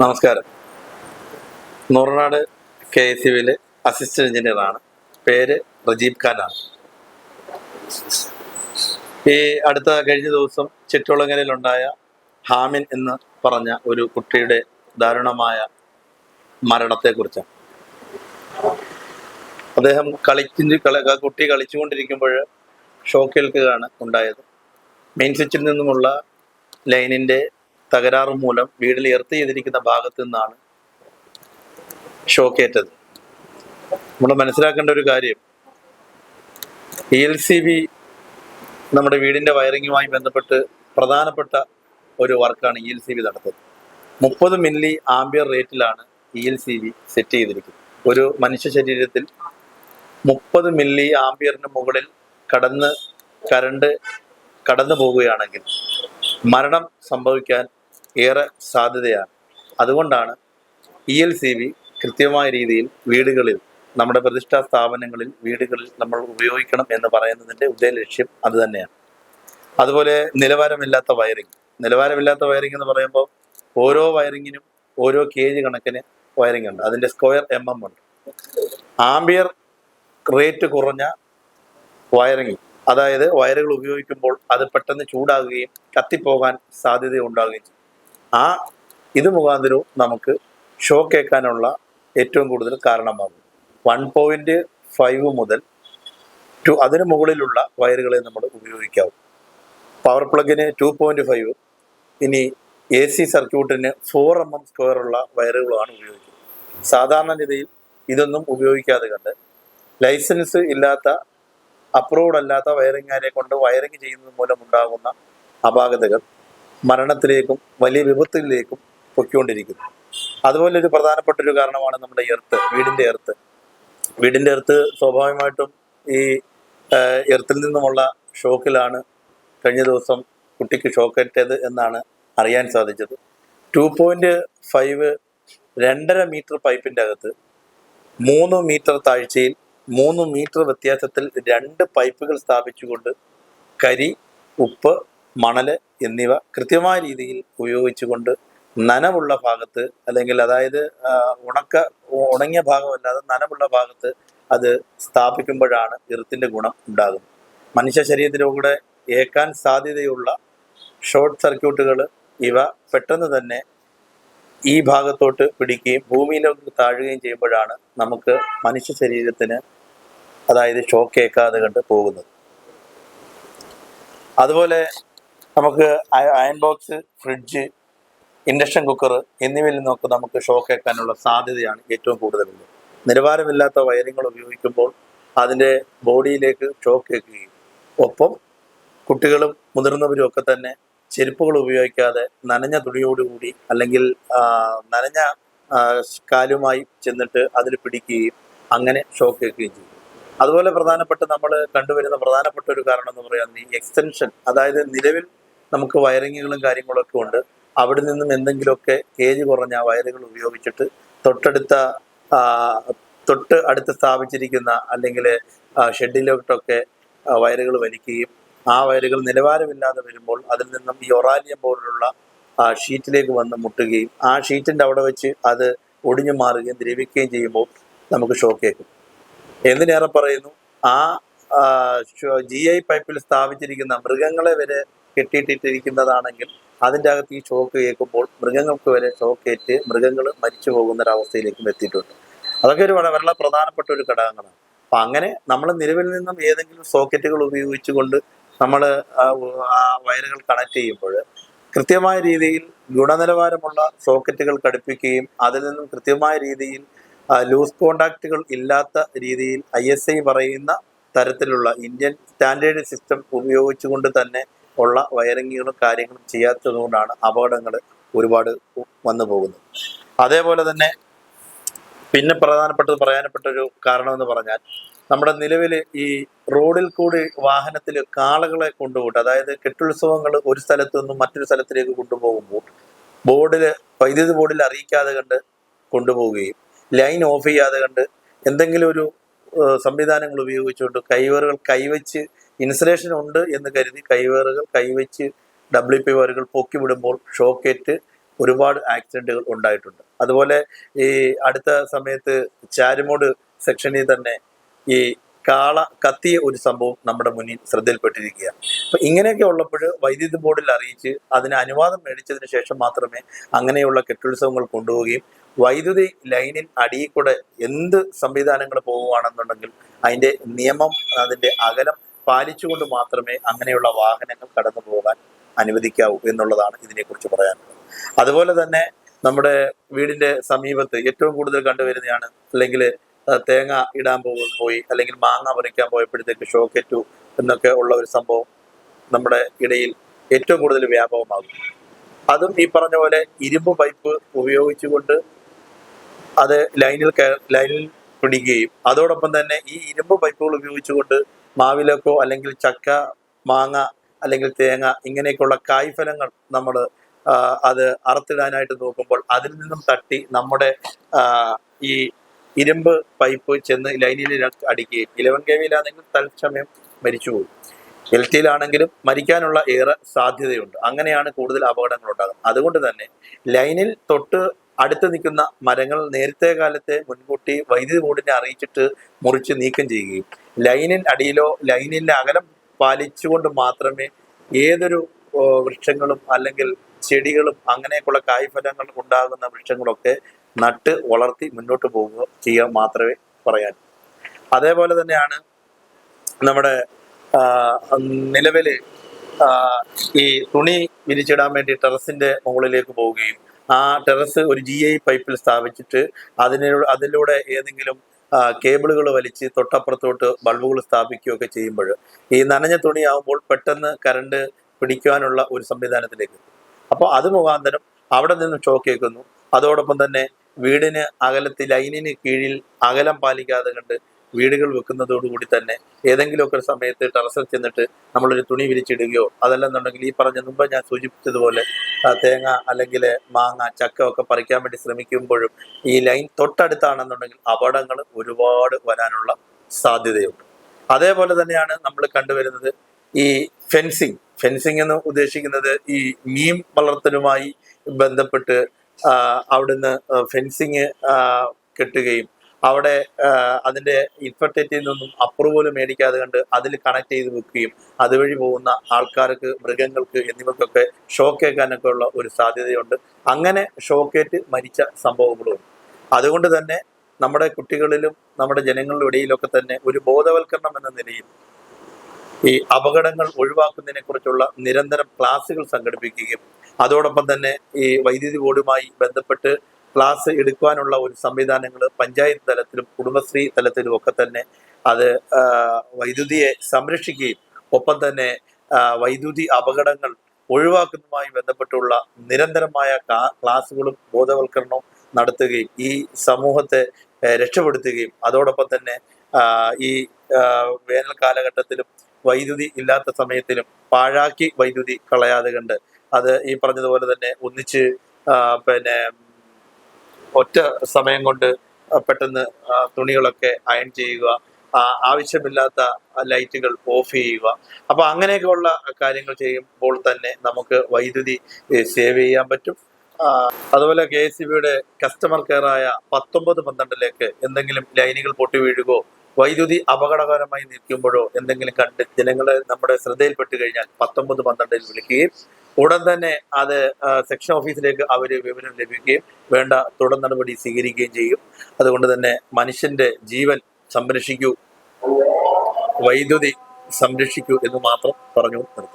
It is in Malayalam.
നമസ്കാരം. Nooranad K S civil assistant എഞ്ചിനീയറാണ്. പേര് റജീബ് ഖാനാണ്. ഈ അടുത്ത കഴിഞ്ഞ ദിവസം ചെറ്റുളങ്ങരയിലുണ്ടായ ഹാമിൻ എന്ന് പറഞ്ഞ ഒരു കുട്ടിയുടെ ദാരുണമായ മരണത്തെക്കുറിച്ചാണ്. അദ്ദേഹം കളിച്ചു കള- കുട്ടി കളിച്ചുകൊണ്ടിരിക്കുമ്പോൾ ഷോക്കേൽക്കുകയാണ് ഉണ്ടായത്. മെയിൻ സ്വിച്ചിൽ നിന്നുമുള്ള ലൈനിന്റെ തകരാറ് മൂലം വീടിൽ എർത്ത് ചെയ്തിരിക്കുന്ന ഭാഗത്ത് നിന്നാണ് ഷോക്കേറ്റത്. നമ്മൾ മനസ്സിലാക്കേണ്ട ഒരു കാര്യം എൽ സി ബി നമ്മുടെ വീടിന്റെ വയറിങ്ങുമായി ബന്ധപ്പെട്ട് പ്രധാനപ്പെട്ട ഒരു വർക്കാണ് ഇ എൽ സി ബി നടത്തുന്നത്. മുപ്പത് milli ampere റേറ്റിലാണ് E L C B set ചെയ്തിരിക്കുന്നത്. ഒരു മനുഷ്യ ശരീരത്തിൽ മുപ്പത് മില്ലി ആംബിയറിന് മുകളിൽ കടന്ന് കരണ്ട് കടന്നു പോവുകയാണെങ്കിൽ മരണം സംഭവിക്കാൻ ഏറെ സാധ്യതയാണ്. അതുകൊണ്ടാണ് ഇ എൽ സി ബി കൃത്യമായ രീതിയിൽ വീടുകളിൽ നമ്മുടെ പ്രതിഷ്ഠാ സ്ഥാപനങ്ങളിൽ വീടുകളിൽ നമ്മൾ ഉപയോഗിക്കണം എന്ന് പറയുന്നതിന്റെ ഉദയ ലക്ഷ്യം അത് തന്നെയാണ്. അതുപോലെ നിലവാരമില്ലാത്ത വയറിംഗ് നിലവാരമില്ലാത്ത വയറിംഗ് എന്ന് പറയുമ്പോൾ ഓരോ വയറിങ്ങിനും ഓരോ കെ ജി കണക്കിന് വയറിംഗ് ഉണ്ട്. അതിന്റെ സ്ക്വയർ എം എം ഉണ്ട്. ആംബിയർ റേറ്റ് കുറഞ്ഞ വയറിംഗ് അതായത് വയറുകൾ ഉപയോഗിക്കുമ്പോൾ അത് പെട്ടെന്ന് ചൂടാകുകയും കത്തിപ്പോകാൻ സാധ്യത ഉണ്ടാകുകയും ചെയ്യും. ആ ഇത് മുഖാന്തരവും നമുക്ക് ഷോ ഏൽക്കാനുള്ള ഏറ്റവും കൂടുതൽ കാരണമാകും. വൺ പോയിന്റ് ഫൈവ് മുതൽ ടു അതിന് മുകളിലുള്ള വയറുകളെ നമ്മൾ ഉപയോഗിക്കാവും. പവർ പ്ലഗിന് ടു പോയിന്റ് ഫൈവ് ഇനി എ സി സർക്യൂട്ടിന് ഫോർ എം എം സ്ക്വയറുള്ള വയറുകളാണ് ഉപയോഗിക്കുന്നത്. സാധാരണ രീതിയിൽ ഇതൊന്നും ഉപയോഗിക്കാതെ കണ്ട് ലൈസൻസ് ഇല്ലാത്ത അപ്രൂവ്ഡ് അല്ലാത്ത വയറിങ്ങാരെ കൊണ്ട് വയറിങ് ചെയ്യുന്നത് മൂലം ഉണ്ടാകുന്ന അപാകതകൾ മരണത്തിലേക്കും വലിയ വിപത്തിലേക്കും പൊയ്ക്കൊണ്ടിരിക്കുന്നു. അതുപോലെ ഒരു പ്രധാനപ്പെട്ട ഒരു കാരണമാണ് നമ്മുടെ എർത്ത് വീടിന്റെ എർത്ത്. വീടിന്റെ എർത്ത് സ്വാഭാവികമായിട്ടും ഈ എർത്തിൽ നിന്നുമുള്ള ഷോക്കിലാണ് കഴിഞ്ഞ ദിവസം കുട്ടിക്ക് ഷോക്കേറ്റത് എന്നാണ് അറിയാൻ സാധിച്ചത്. ടു പോയിന്റ് ഫൈവ് രണ്ടര മീറ്റർ പൈപ്പിന്റെ അകത്ത് മൂന്ന് മീറ്റർ താഴ്ചയിൽ മൂന്ന് മീറ്റർ വ്യത്യാസത്തിൽ രണ്ട് പൈപ്പുകൾ സ്ഥാപിച്ചുകൊണ്ട് കരി ഉപ്പ് മണൽ എന്നിവ കൃത്യമായ രീതിയിൽ ഉപയോഗിച്ചുകൊണ്ട് നനവുള്ള ഭാഗത്ത് അല്ലെങ്കിൽ അതായത് ഉണക്ക ഉണങ്ങിയ ഭാഗമല്ലാതെ നനവുള്ള ഭാഗത്ത് അത് സ്ഥാപിക്കുമ്പോഴാണ് ഇറുത്തിന്റെ ഗുണം ഉണ്ടാകുന്നത്. മനുഷ്യ ശരീരത്തിലൂടെ ഏക്കാൻ സാധ്യതയുള്ള ഷോർട്ട് സർക്യൂട്ടുകൾ ഇവ പെട്ടെന്ന് തന്നെ ഈ ഭാഗത്തോട്ട് പിടിക്കുകയും ഭൂമിയിലേക്ക് താഴുകയും ചെയ്യുമ്പോഴാണ് നമുക്ക് മനുഷ്യ ശരീരത്തിന് അതായത് ഷോക്ക് ഏക്കാതെ കണ്ട് പോകുന്നത്. അതുപോലെ നമുക്ക് iron box fridge induction cooker എന്നിവയിൽ നിന്നൊക്കെ നമുക്ക് ഷോക്ക് ഏക്കാനുള്ള സാധ്യതയാണ് ഏറ്റവും കൂടുതലുള്ളത്. നിലവാരമില്ലാത്ത വയറിങ്ങൾ ഉപയോഗിക്കുമ്പോൾ അതിന്റെ ബോഡിയിലേക്ക് ഷോക്ക് ഏൽക്കുകയും ഒപ്പം കുട്ടികളും മുതിർന്നവരും ഒക്കെ തന്നെ ചെരുപ്പുകൾ ഉപയോഗിക്കാതെ നനഞ്ഞ തുണിയോടുകൂടി അല്ലെങ്കിൽ നനഞ്ഞ കാലുമായി ചെന്നിട്ട് അതിൽ പിടിക്കുകയും അങ്ങനെ ഷോക്ക് ഏൽക്കുകയും ചെയ്യും. അതുപോലെ പ്രധാനപ്പെട്ട നമ്മൾ കണ്ടുവരുന്ന പ്രധാനപ്പെട്ട ഒരു കാരണം എന്ന് പറയുന്നത് ഈ എക്സ്റ്റൻഷൻ അതായത് നിലവിൽ നമുക്ക് വയറിങ്ങുകളും കാര്യങ്ങളൊക്കെ ഉണ്ട്. അവിടെ നിന്നും എന്തെങ്കിലുമൊക്കെ കേജ് കുറഞ്ഞ വയറുകൾ ഉപയോഗിച്ചിട്ട് തൊട്ടടുത്ത തൊട്ട് അടുത്ത് സ്ഥാപിച്ചിരിക്കുന്ന അല്ലെങ്കിൽ ഷെഡിലോട്ടൊക്കെ വയറുകൾ വലിക്കുകയും ആ വയറുകൾ നിലവാരമില്ലാതെ വരുമ്പോൾ അതിൽ നിന്നും ഈ ഒറാലിയം പോലുള്ള ഷീറ്റിലേക്ക് വന്ന് മുട്ടുകയും ആ ഷീറ്റിന്റെ അവിടെ വെച്ച് അത് ഒടിഞ്ഞു മാറുകയും ദ്രവിക്കുകയും ചെയ്യുമ്പോൾ നമുക്ക് ഷോക്ക് ഏൽക്കും എന്തിനേറെ പറയുന്നു ആ ജി ഐ പൈപ്പിൽ സ്ഥാപിച്ചിരിക്കുന്ന മൃഗങ്ങളെ വരെ കെട്ടിയിട്ടിരിക്കുന്നതാണെങ്കിൽ അതിന്റെ അകത്ത് ഈ ഷോക്ക് കേൾക്കുമ്പോൾ മൃഗങ്ങൾക്ക് വരെ ഷോക്കേറ്റ് മൃഗങ്ങൾ മരിച്ചു പോകുന്ന ഒരവസ്ഥയിലേക്കും എത്തിയിട്ടുണ്ട്. അതൊക്കെ ഒരു വളരെ പ്രധാനപ്പെട്ട ഒരു ഘടകങ്ങളാണ്. അപ്പം അങ്ങനെ നമ്മൾ നിലവിൽ നിന്നും ഏതെങ്കിലും സോക്കറ്റുകൾ ഉപയോഗിച്ചുകൊണ്ട് നമ്മൾ ആ വയറുകൾ കണക്ട് ചെയ്യുമ്പോൾ കൃത്യമായ രീതിയിൽ ഗുണനിലവാരമുള്ള സോക്കറ്റുകൾ ഘടിപ്പിക്കുകയും അതിൽ നിന്നും കൃത്യമായ രീതിയിൽ ലൂസ് കോണ്ടാക്റ്റുകൾ ഇല്ലാത്ത രീതിയിൽ ഐ പറയുന്ന തരത്തിലുള്ള ഇന്ത്യൻ സ്റ്റാൻഡേർഡ് സിസ്റ്റം ഉപയോഗിച്ചുകൊണ്ട് തന്നെ ഉള്ള വയറിങ്ങുകളും കാര്യങ്ങളും ചെയ്യാത്തതുകൊണ്ടാണ് അപകടങ്ങൾ ഒരുപാട് വന്നു പോകുന്നത്. അതേപോലെ തന്നെ പിന്നെ പ്രധാനപ്പെട്ടത് പ്രധാനപ്പെട്ട ഒരു കാരണം എന്ന് പറഞ്ഞാൽ നമ്മുടെ നിലവിൽ ഈ റോഡിൽ കൂടി വാഹനത്തിൽ കാളകളെ കൊണ്ടുപോയിട്ട് അതായത് കെട്ടുത്സവങ്ങൾ ഒരു സ്ഥലത്തു നിന്നും മറ്റൊരു സ്ഥലത്തിലേക്ക് കൊണ്ടുപോകുമ്പോൾ ബോർഡിൽ വൈദ്യുതി ബോർഡിൽ അറിയിക്കാതെ കണ്ട് കൊണ്ടുപോവുകയും ലൈൻ ഓഫ് ചെയ്യാതെ കണ്ട് എന്തെങ്കിലും ഒരു സംവിധാനങ്ങൾ ഉപയോഗിച്ചുകൊണ്ട് കൈവറുകൾ കൈവച്ച് ഇൻസുലേഷൻ ഉണ്ട് എന്ന് കരുതി കൈവറുകൾ കൈവച്ച് ഡബ്ല്യു പി വയറുകൾ പൊക്കി വിടുമ്പോൾ ഷോക്കേറ്റ് ഒരുപാട് ആക്സിഡന്റുകൾ ഉണ്ടായിട്ടുണ്ട്. അതുപോലെ ഈ അടുത്ത സമയത്ത് ചാരുമോട് സെക്ഷനിൽ തന്നെ ഈ കാള കത്തിയ ഒരു സംഭവം നമ്മുടെ മുന്നിൽ ശ്രദ്ധയിൽപ്പെട്ടിരിക്കുകയാണ്. അപ്പൊ ഇങ്ങനെയൊക്കെ ഉള്ളപ്പോൾ വൈദ്യുതി ബോർഡിൽ അറിയിച്ച് അതിന് അനുവാദം മേടിച്ചതിന് ശേഷം മാത്രമേ അങ്ങനെയുള്ള കെട്ടുത്സവങ്ങൾ കൊണ്ടുപോവുകയും വൈദ്യുതി ലൈനിൽ അടിയിൽ കൂടെ എന്ത് സംവിധാനങ്ങൾ പോവുകയാണെന്നുണ്ടെങ്കിൽ അതിന്റെ നിയമം അതിന്റെ അകലം പാലിച്ചുകൊണ്ട് മാത്രമേ അങ്ങനെയുള്ള വാഹനങ്ങൾ കടന്നു പോകാൻ അനുവദിക്കാവൂ എന്നുള്ളതാണ് ഇതിനെക്കുറിച്ച് പറയാനുള്ളത്. അതുപോലെ തന്നെ നമ്മുടെ വീടിന്റെ സമീപത്ത് ഏറ്റവും കൂടുതൽ കണ്ടുവരുന്നതാണ് അല്ലെങ്കിൽ തേങ്ങ ഇടാൻ പോകുന്ന പോയി അല്ലെങ്കിൽ മാങ്ങ പറിക്കാൻ പോയപ്പോഴത്തേക്ക് ഷോക്കേറ്റു എന്നൊക്കെ ഉള്ള ഒരു സംഭവം നമ്മുടെ ഇടയിൽ ഏറ്റവും കൂടുതൽ വ്യാപകമാകും. അതും ഈ പറഞ്ഞ പോലെ ഇരുമ്പ് പൈപ്പ് ഉപയോഗിച്ചുകൊണ്ട് അത് ലൈനിൽ ലൈനിൽ പിടിക്കുകയും. അതോടൊപ്പം തന്നെ ഈ ഇരുമ്പ് പൈപ്പുകൾ ഉപയോഗിച്ചുകൊണ്ട് മാവിലക്കോ അല്ലെങ്കിൽ ചക്ക മാങ്ങ അല്ലെങ്കിൽ തേങ്ങ ഇങ്ങനെയൊക്കെയുള്ള കായ്ഫലങ്ങൾ നമ്മൾ അത് അറുത്തിടാനായിട്ട് നോക്കുമ്പോൾ അതിൽ നിന്നും തട്ടി നമ്മുടെ ഈ ഇരുമ്പ് പൈപ്പ് ചെന്ന് ലൈനിൽ അടിക്കുകയും. ഇലവൻ കെ തൽസമയം മരിച്ചുപോകും. എൽ ടിയിലാണെങ്കിലും മരിക്കാനുള്ള ഏറെ സാധ്യതയുണ്ട്. അങ്ങനെയാണ് കൂടുതൽ അപകടങ്ങൾ ഉണ്ടാകുന്നത് അതുകൊണ്ട് തന്നെ ലൈനിൽ തൊട്ട് അടുത്ത് നിൽക്കുന്ന മരങ്ങൾ നേരത്തെ കാലത്തെ മുൻകൂട്ടി വൈദ്യുതി ബോർഡിനെ അറിയിച്ചിട്ട് മുറിച്ച് നീക്കം ചെയ്യുകയും ലൈനിൽ അടിയിലോ ലൈനിന്റെ അകലം പാലിച്ചുകൊണ്ട് മാത്രമേ ഏതൊരു വൃക്ഷങ്ങളും അല്ലെങ്കിൽ ചെടികളും അങ്ങനെയൊക്കെയുള്ള കായ്ഫലങ്ങൾ ഉണ്ടാകുന്ന വൃക്ഷങ്ങളൊക്കെ നട്ട് വളർത്തി മുന്നോട്ട് പോവുക ചെയ്യുക മാത്രമേ പറയാൻ. അതേപോലെ തന്നെയാണ് നമ്മുടെ ആ, നിലവിൽ ഈ തുണി വിരിച്ചിടാൻ വേണ്ടി ടെറസിന്റെ മുകളിലേക്ക് പോവുകയും ആ ടെറസ് ഒരു ജി ഐ പൈപ്പിൽ സ്ഥാപിച്ചിട്ട് അതിന് അതിലൂടെ ഏതെങ്കിലും കേബിളുകൾ വലിച്ച് തൊട്ടപ്പുറത്തോട്ട് ബൾബുകൾ സ്ഥാപിക്കുകയൊക്കെ ചെയ്യുമ്പോൾ ഈ നനഞ്ഞ തുണിയാവുമ്പോൾ പെട്ടെന്ന് കറണ്ട് പിടിക്കുവാനുള്ള ഒരു സംവിധാനത്തിലേക്ക് അപ്പോൾ അത് മുഖാന്തരം അവിടെ നിന്ന് ഷോക്ക് കേൾക്കുന്നു. അതോടൊപ്പം തന്നെ വീടിന് അകലത്തിൽ ലൈനിന് കീഴിൽ അകലം പാലിക്കാതെ കണ്ട് വീടുകൾ വെക്കുന്നതോടുകൂടി തന്നെ ഏതെങ്കിലുമൊക്കെ ഒരു സമയത്ത് ടെറസിൽ ചെന്നിട്ട് നമ്മളൊരു തുണി വിരിച്ചിടുകയോ അതല്ലെന്നുണ്ടെങ്കിൽ ഈ പറഞ്ഞ മുമ്പ് ഞാൻ സൂചിപ്പിച്ചതുപോലെ തേങ്ങ അല്ലെങ്കിൽ മാങ്ങ ചക്ക ഒക്കെ പറിക്കാൻ വേണ്ടി ശ്രമിക്കുമ്പോഴും ഈ ലൈൻ തൊട്ടടുത്താണെന്നുണ്ടെങ്കിൽ അപകടങ്ങൾ ഒരുപാട് വരാനുള്ള സാധ്യതയുണ്ട്. അതേപോലെ തന്നെയാണ് നമ്മൾ കണ്ടുവരുന്നത് ഈ ഫെൻസിങ്. ഫെൻസിങ് എന്ന് ഉദ്ദേശിക്കുന്നത് ഈ മീൻ വളർത്തലുമായി ബന്ധപ്പെട്ട് അവിടുന്ന് ഫെൻസിങ് കെട്ടുകയും അവിടെ അതിന്റെ ഇൻഫർട്ടേറ്റിൽ നിന്നും അപ്രൂവൽ മേടിക്കാതെ കണ്ട് അതിൽ കണക്ട് ചെയ്ത് വെക്കുകയും അതുവഴി പോകുന്ന ആൾക്കാർക്ക് മൃഗങ്ങൾക്ക് എന്നിവക്കൊക്കെ ഷോക്കേക്കാനൊക്കെ ഉള്ള ഒരു സാധ്യതയുണ്ട്. അങ്ങനെ ഷോക്കേറ്റ് മരിച്ച സംഭവങ്ങളുണ്ട് അതുകൊണ്ട് തന്നെ നമ്മുടെ കുട്ടികളിലും നമ്മുടെ ജനങ്ങളുടെ ഇടയിലൊക്കെ തന്നെ ഒരു ബോധവൽക്കരണം എന്ന നിലയിൽ ഈ അപകടങ്ങൾ ഒഴിവാക്കുന്നതിനെ കുറിച്ചുള്ള നിരന്തരം ക്ലാസുകൾ സംഘടിപ്പിക്കുകയും അതോടൊപ്പം തന്നെ ഈ വൈദ്യുതി ബോർഡുമായി ബന്ധപ്പെട്ട് ക്ലാസ് എടുക്കുവാനുള്ള ഒരു സംവിധാനങ്ങൾ പഞ്ചായത്ത് തലത്തിലും കുടുംബശ്രീ തലത്തിലും ഒക്കെ തന്നെ അത് വൈദ്യുതിയെ സംരക്ഷിക്കുകയും ഒപ്പം തന്നെ വൈദ്യുതി അപകടങ്ങൾ ഒഴിവാക്കുന്നതുമായി ബന്ധപ്പെട്ടുള്ള നിരന്തരമായ ക്ലാസ്സുകളും ബോധവൽക്കരണവും നടത്തുകയും ഈ സമൂഹത്തെ രക്ഷപ്പെടുത്തുകയും അതോടൊപ്പം തന്നെ ഈ വേനൽ കാലഘട്ടത്തിലും വൈദ്യുതി ഇല്ലാത്ത സമയത്തിലും പാഴാക്കി വൈദ്യുതി കളയാതെ കണ്ട് അത് ഈ പറഞ്ഞതുപോലെ തന്നെ ഒന്നിച്ച് പിന്നെ ഒറ്റ സമയം കൊണ്ട് പെട്ടെന്ന് തുണികളൊക്കെ അയൺ ചെയ്യുക ആവശ്യമില്ലാത്ത ലൈറ്റുകൾ ഓഫ് ചെയ്യുക. അപ്പൊ അങ്ങനെയൊക്കെയുള്ള കാര്യങ്ങൾ ചെയ്യുമ്പോൾ തന്നെ നമുക്ക് വൈദ്യുതി സേവ് ചെയ്യാൻ പറ്റും. അതുപോലെ കെ എസ് സി ബിയുടെ കസ്റ്റമർ കെയറായ പത്തൊമ്പത് പന്ത്രണ്ടിലേക്ക് എന്തെങ്കിലും ലൈനുകൾ പൊട്ടി വീഴുകയോ വൈദ്യുതി അപകടകരമായി നിൽക്കുമ്പോഴോ എന്തെങ്കിലും കണ്ട് ജനങ്ങളെ നമ്മുടെ ശ്രദ്ധയിൽപ്പെട്ട് കഴിഞ്ഞാൽ പത്തൊമ്പത് പന്ത്രണ്ടിൽ വിളിക്കുകയും ഉടൻ തന്നെ അത് സെക്ഷൻ ഓഫീസിലേക്ക് അവർ വിവരം ലഭിക്കുകയും വേണ്ട തുടർ നടപടി സ്വീകരിക്കുകയും ചെയ്യും. അതുകൊണ്ട് തന്നെ മനുഷ്യന്റെ ജീവൻ സംരക്ഷിക്കൂ. വൈദ്യുതി സംരക്ഷിക്കൂ എന്ന് മാത്രം പറഞ്ഞു നിർത്തും